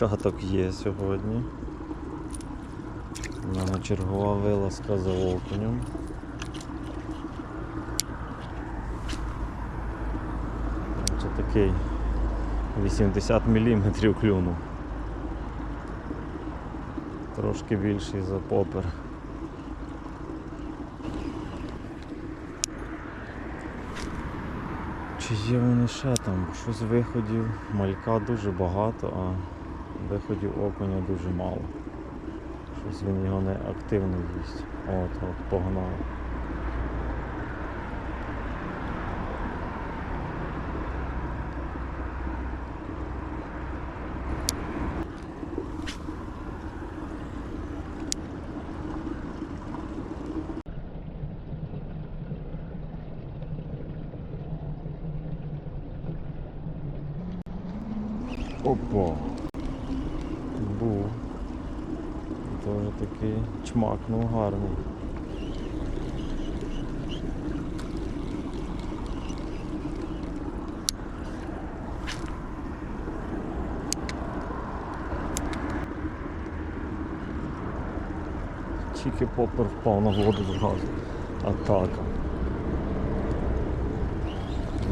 початок є сьогодні. У мене чергова вилазка за окунем. Це такий 80 мм клюнув. Трошки більший за попер. Чи є вони ще там? Щось виходів малька дуже багато, а виходів окуня дуже мало. Щось він його не активно їсть. От, от, погнав. Опа. Був. Тоже такий чмакнув гарний. Тільки попер впав на воду зразу. Атака.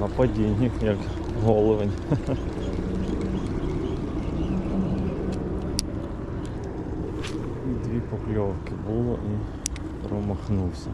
На падінні, як головень. Дві покльовки було і промахнувся.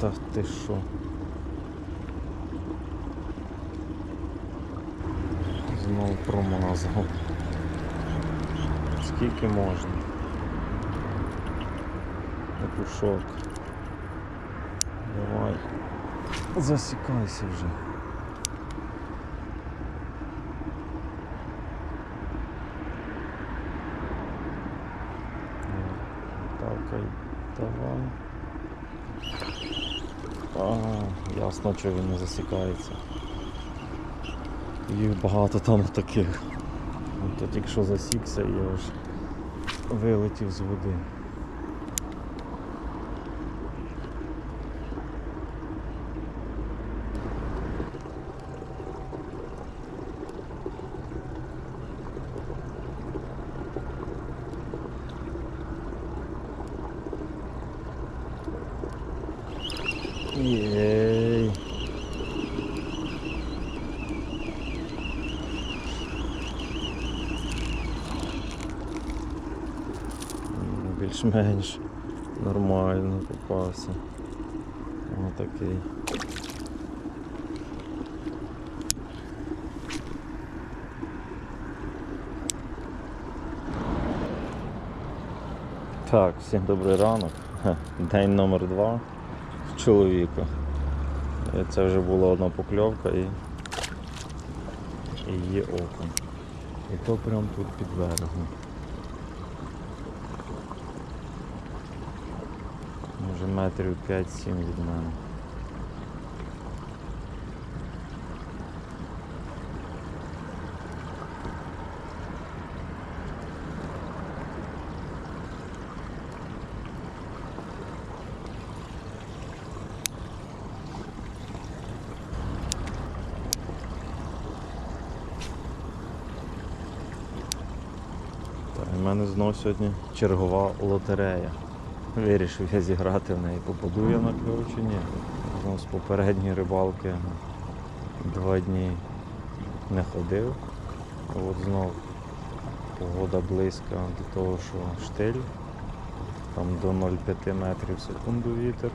Та ти що? Знову промазав. Скільки можна? Пушок. Давай. Засікайся вже. Так, давай. А, ясно, що він не засікається. Їх багато там таких. То тільки що засікся і аж вилетів з води. Єй. Ну, Більш-менш нормально попався. Отакий. Так, всім добрий ранок. День номер два в чоловіка. Це вже була одна покльовка і, і є окунь. І то прямо тут під берегом. Метрів 5-7 від мене. У мене знову сьогодні чергова лотерея. Вирішив я зіграти в неї, попаду я на кльов чи ні. Знову з попередньої рибалки два дні не ходив. От знов погода близька до того, що штиль. Там до 0,5 метрів в секунду вітер.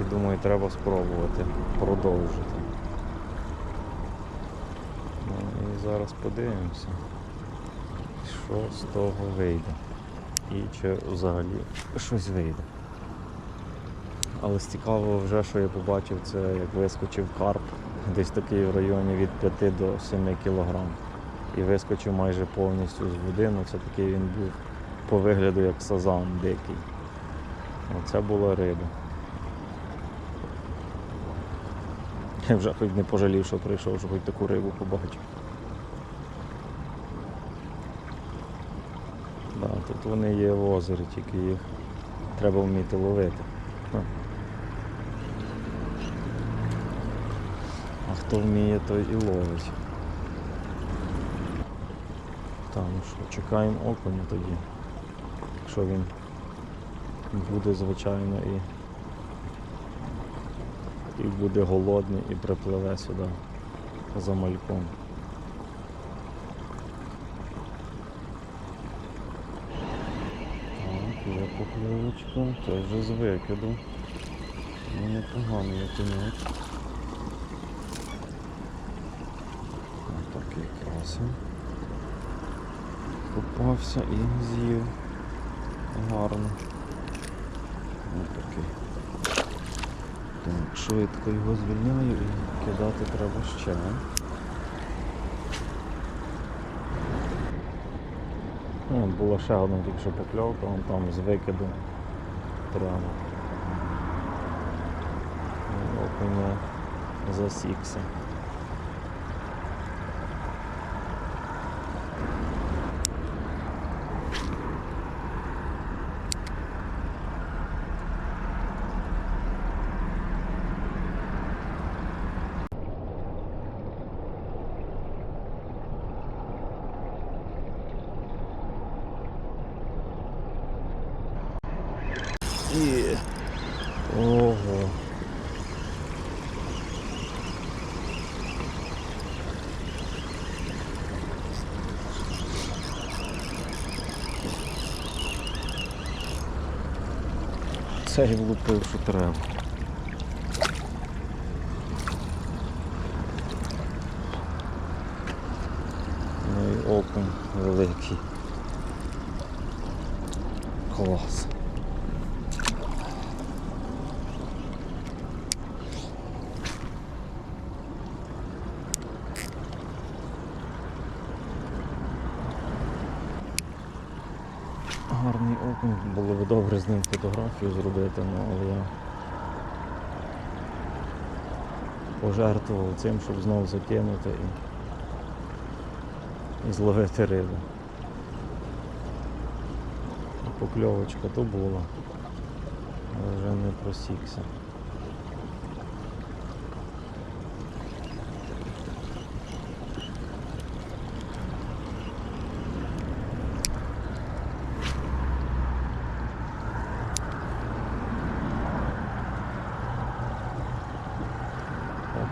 І думаю, треба спробувати продовжити. Ну і зараз подивимося що з того вийде. І чи взагалі щось вийде. Але з цікавого вже, що я побачив, це як вискочив карп, десь такий в районі від 5 до 7 кілограм. І вискочив майже повністю з води, ну це такий він був по вигляду як сазан дикий. Оце була риба. Я вже хоч не пожалів, що прийшов, що хоч таку рибу побачив. Да, тут вони є в озері, тільки їх треба вміти ловити. А хто вміє, той і ловить. Там що, чекаємо окуня тоді. Якщо він буде, звичайно, і, і буде голодний і припливе сюди за мальком. Це вже з викиду. Ну, непоганий окунець. Отакий красень. Попався і з'їв. Гарно. Отакий. Так, швидко його звільняю і кидати треба ще. Ну, була ще одна тільки що покльовка, вон там з викиду прямо. І Окуня засікся. І... Ого. Цей влупив, що треба. Ну і окунь великий. Клас. Гарний окунь, було б добре з ним фотографію зробити, ну, але я пожертвував цим, щоб знову закинути і, і зловити рибу. Покльовочка то була, але вже не просікся.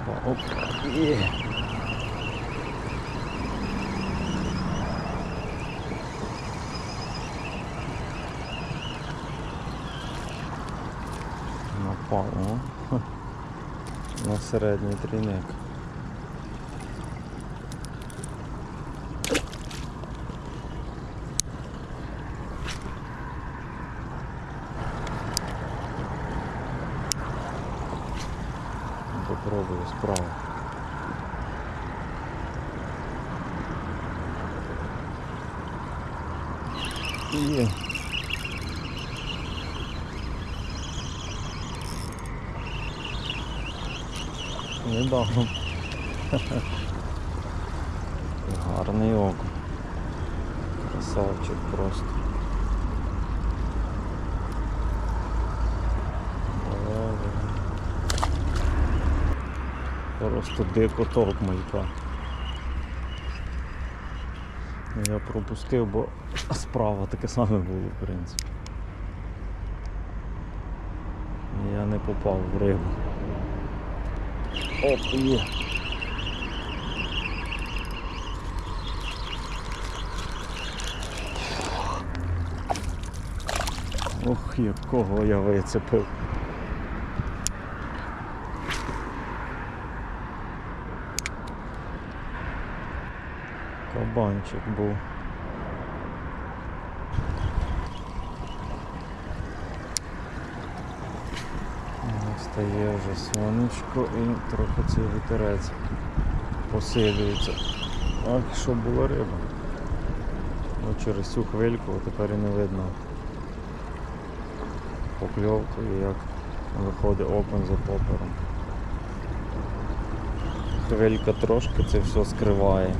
Опа, опа. Є. Напав, о. На середній трійник. Попробую справа. Є. Не. Гарний око. Красавчик просто. Просто дико толк малька. Я пропустив, бо справа таке саме було, в принципі. Я не попав в рибу. Оп, є. Ох, якого я вицепив. Кабанчик був. Стає вже сонечко і трохи цей вітерець посилюється. Ах, що була риба. Ну, через цю хвильку тепер і не видно покльовку і як виходить окунь за попером. Хвилька трошки це все скриває.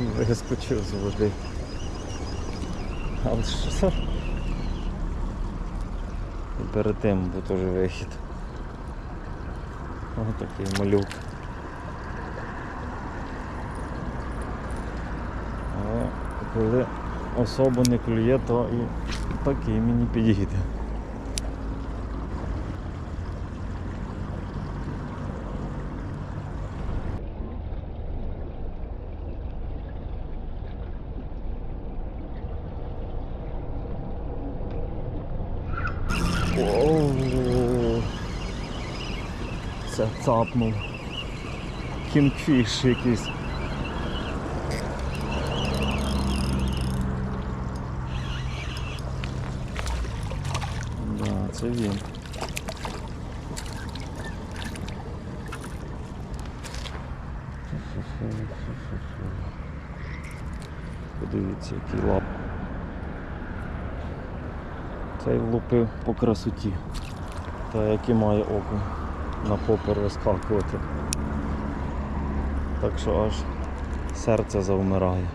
Вискочив з води. Але що? І перед тим був теж вихід. Ось такий малюк. Але коли особо не клює, то і такий мені підійде. Оу. Це цапнув. Кінгфіш якийсь. Да, це він. Подивіться, який лап. Цей влупив по красоті. Та який має око на попор вискакувати. Так що аж серце завмирає.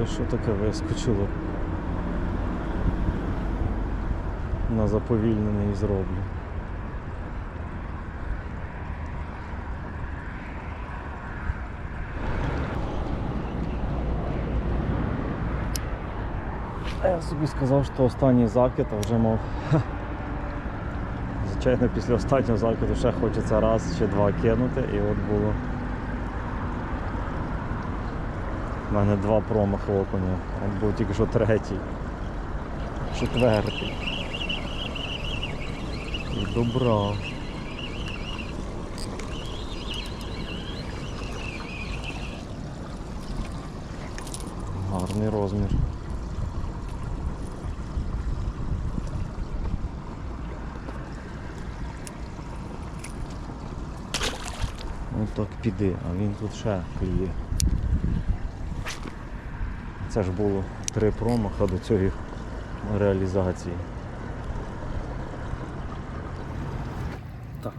Це що таке вискочило? На заповільнений зроблю. Я собі сказав, що останній закид, а вже мав. Звичайно, після останнього закиду ще хочеться раз чи два кинути, і от було. У мене два промахи окуня. От був тільки що третій. Четвертий. І добрав. Гарний розмір. Ну так піди, а він тут ще клює. Це ж було три промаха до цієї реалізації. Так,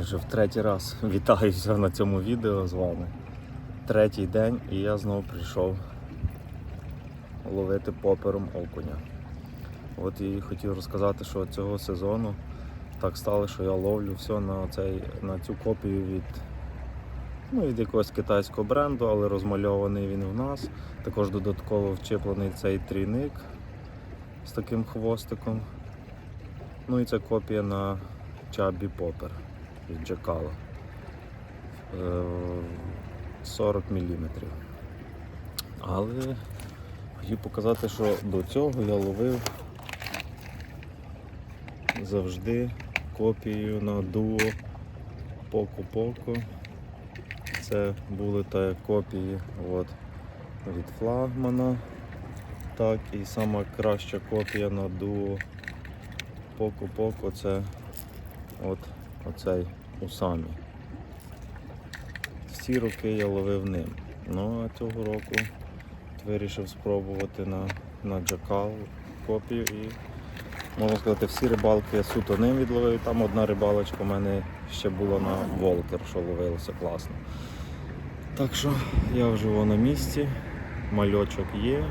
вже в третій раз вітаюся на цьому відео з вами. Третій день і я знову прийшов ловити попером окуня. От і хотів розказати, що цього сезону так стало, що я ловлю все на, цей, на цю копію від, ну, від якогось китайського бренду, але розмальований він в нас. Також додатково вчеплений цей трійник з таким хвостиком. Ну і це копія на Chubby Popper від Джакала. Е, 40 мм. Але хотів показати, що до цього я ловив завжди копію на дуо Poco. Це були та копії от, від флагмана. Так, і сама краща копія на дуо Poco це от оцей Усамі. Всі роки я ловив ним. Ну а цього року вирішив спробувати на, на Джакал копію і можна сказати, всі рибалки я суто ним відловив. Там одна рибалочка у мене ще була на Волкер, що ловилося класно. Так що я вже на місці, мальочок є.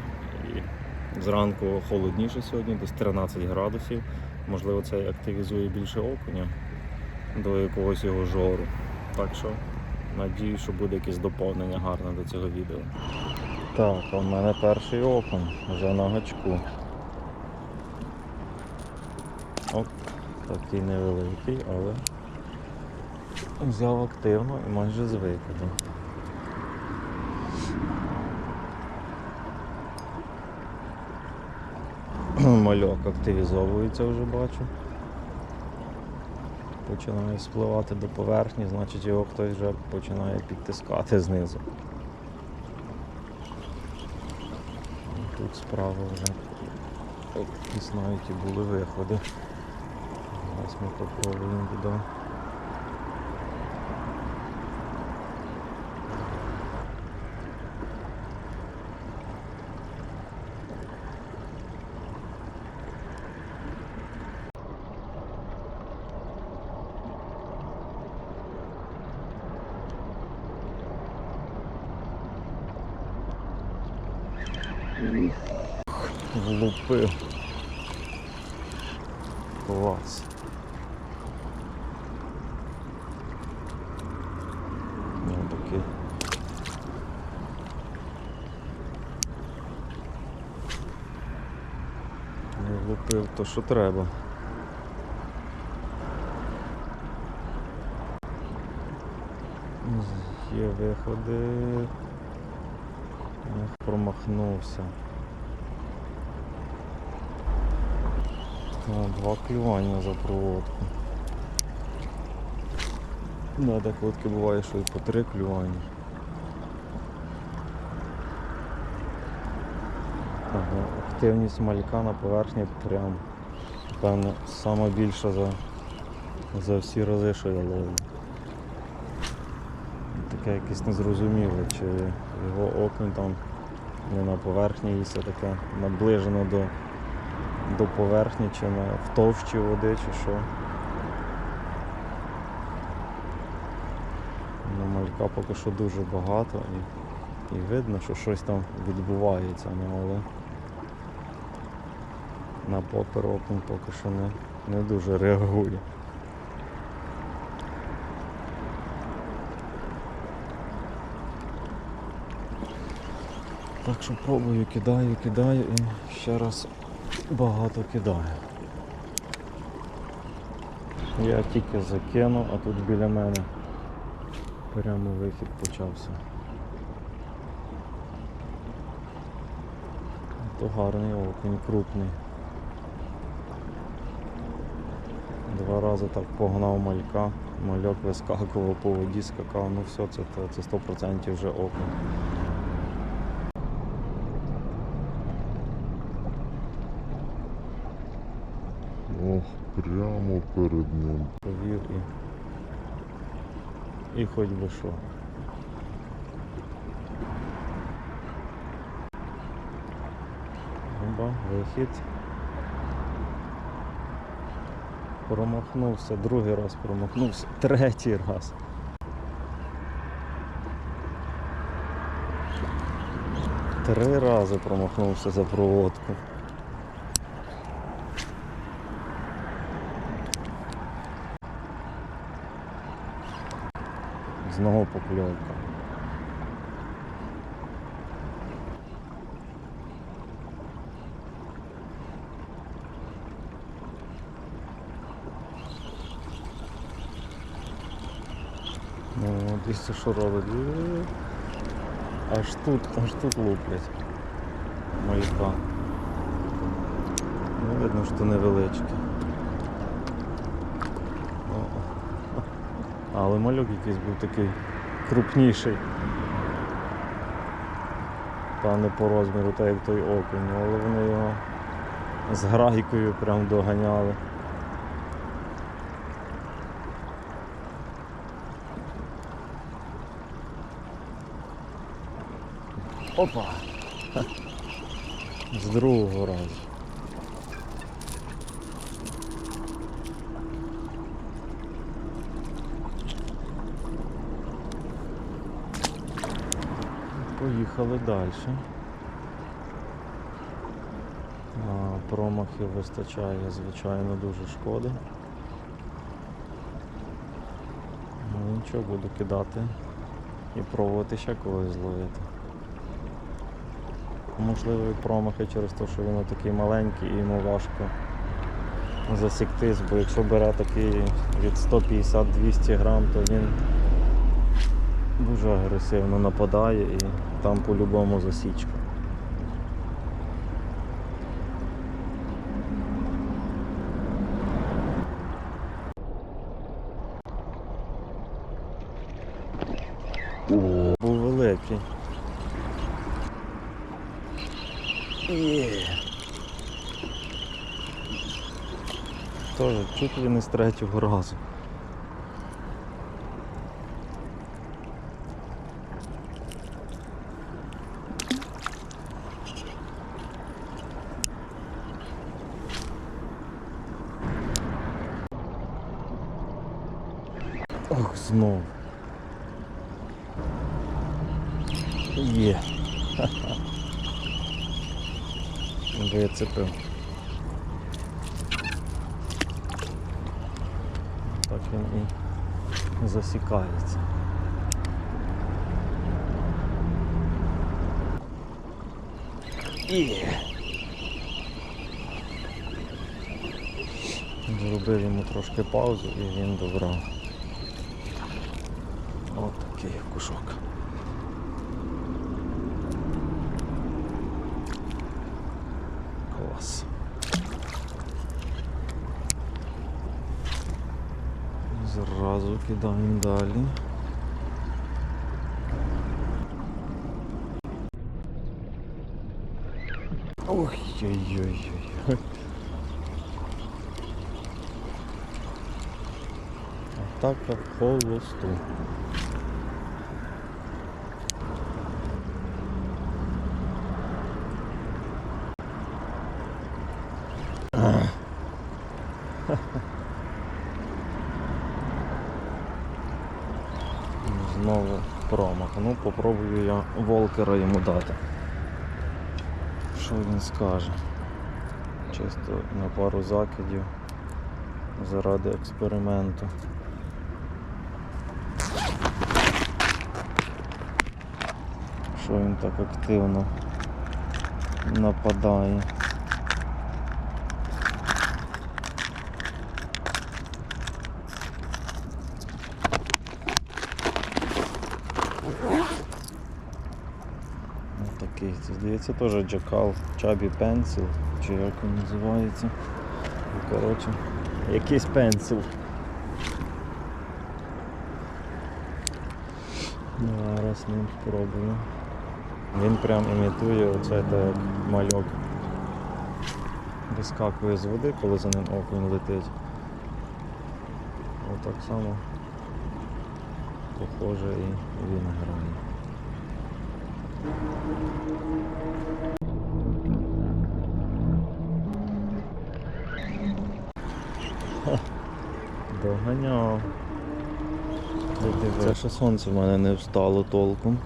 І зранку холодніше сьогодні, десь 13 градусів. Можливо, це активізує більше окуня до якогось його жору. Так що Надію, що буде якесь доповнення гарне до цього відео. Так, в мене перший окон, вже на гачку. Оп, такий невеликий, але взяв активно і майже з виходу. Мальок активізовується вже бачу. Починає спливати до поверхні, значить його хтось вже починає підтискати знизу. Тут справа вже якісь і були виходи. Зараз ми попробуємо туди. Влупив. Клас. Ну, такий. Влупив то, що треба. Є виходи. Промахнувся. О, два клювання за проводку. Да, так водки буває, що і по три клювання. Ага, активність малька на поверхні прям, певно, сама більша за, за всі рази, що я ловлю. Таке якесь незрозуміле, чи його окунь там не на поверхні їсть, а таке наближено до до поверхні, чи на в товщі води, чи що. Ну, малька поки що дуже багато і, і видно, що щось там відбувається, ну, але на попер окунь поки що не, не дуже реагує. Так що пробую, кидаю, кидаю і ще раз багато кидаю. Я тільки закинув, а тут біля мене прямо вихід почався. То гарний окунь, крупний. Два рази так погнав малька, мальок вискакував по воді, скакав, ну все, це, це 100% вже окунь. Ох, прямо перед ним. повів і, і хоч би що. Оба, вихід. Промахнувся, другий раз промахнувся, третій раз. Три рази промахнувся за проводку. Знову покльовка. Ну, дивіться, що робить. Аж тут, аж тут луплять. Малька. Ну, видно, що невеличкі. О, але малюк якийсь був такий крупніший. Та не по розміру, так як той окунь, але вони його з грайкою прям доганяли. Опа! З другого разу. Поїхали далі. Промахів вистачає, звичайно, дуже шкоди. Ну, нічого буду кидати і пробувати ще когось зловити. Можливо, і промахи через те, що він такий маленький і йому важко засіктись, бо якщо бере такий від 150-200 грам, то він дуже агресивно нападає і там по-любому засічка. Був великий. Є. Тоже чуть ли не з третього разу. Ох, знов. Є. Вицепив. Так він і засікається. Є. Зробив йому трошки паузу і він добрав. Такий кушок. Клас. Зразу кидаємо далі. Ой-ой-ой-ой. Атака в холосту. Волкера йому дати. Що він скаже? Чисто на пару закидів заради експерименту. Що він так активно нападає. Ось такий. Це теж джакал Чабі Пенсіл, чи як він називається. Ну, Коротше, якийсь пенсіл. Зараз ним спробую. Він прям імітує оце як мальок. Вискакує з води, коли за ним окунь летить. Отак само похоже і він грає. Доганяв. Це ще сонце в мене не встало толком.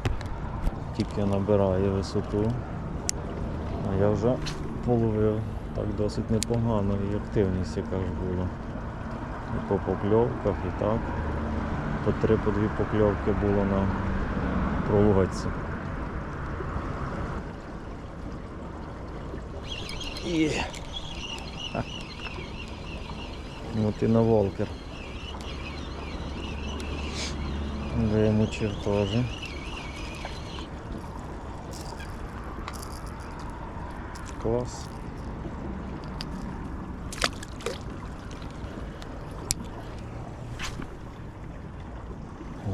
Тільки набирає висоту. А я вже половив так досить непогано і активність яка ж була. І по покльовках, і так. По три, по дві покльовки було на проводці. Є. Ха. От і на волкер. Вимучив теж. Клас.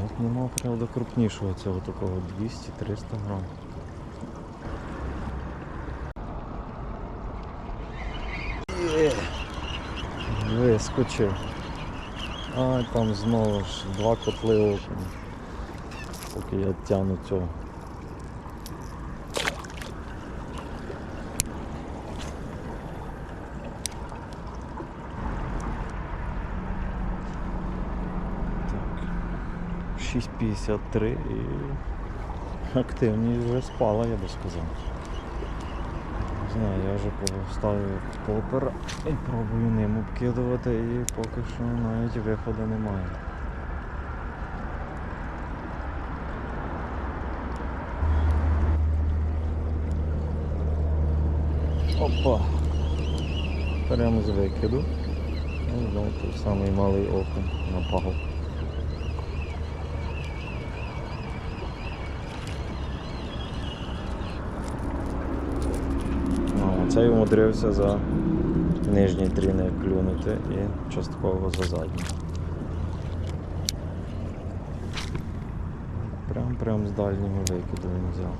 От нема правда крупнішого цього такого 200-300 грам. Є. Вискочив. А там знову ж два котли окуня. Поки я тягну цього. Так. 6.53 і активність вже спала, я би сказав знаю, я вже поставив попер і пробую ним обкидувати і поки що навіть виходу немає. Опа! прямо з викиду. І знову той самий малий окунь напав. Умудрився за нижні тріни клюнути і частково за задні. Прям прям з дальнього викиду він взяв.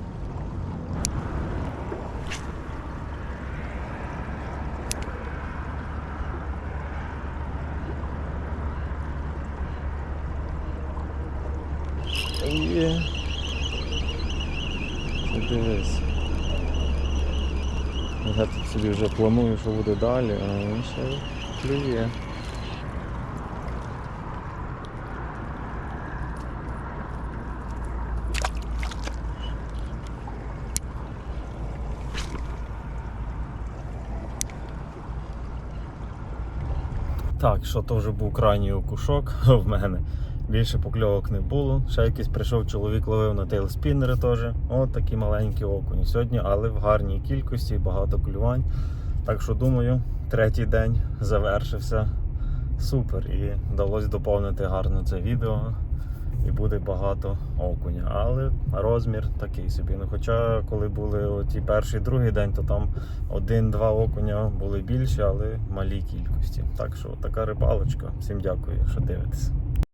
Є. Ти Дивись. Я тут собі вже планую, що буде далі, а він ще клює. Так, що то вже був крайній окушок в мене. Більше покльовок не було. Ще якийсь прийшов чоловік ловив на тейлспінери теж. От такі маленькі окуні сьогодні, але в гарній кількості, багато клювань. Так що думаю, третій день завершився супер. І вдалося доповнити гарно це відео. І буде багато окуня. Але розмір такий собі. Ну, хоча, коли були ті перший другий день, то там один-два окуня були більші, але малій кількості. Так що така рибалочка. Всім дякую, що дивитесь.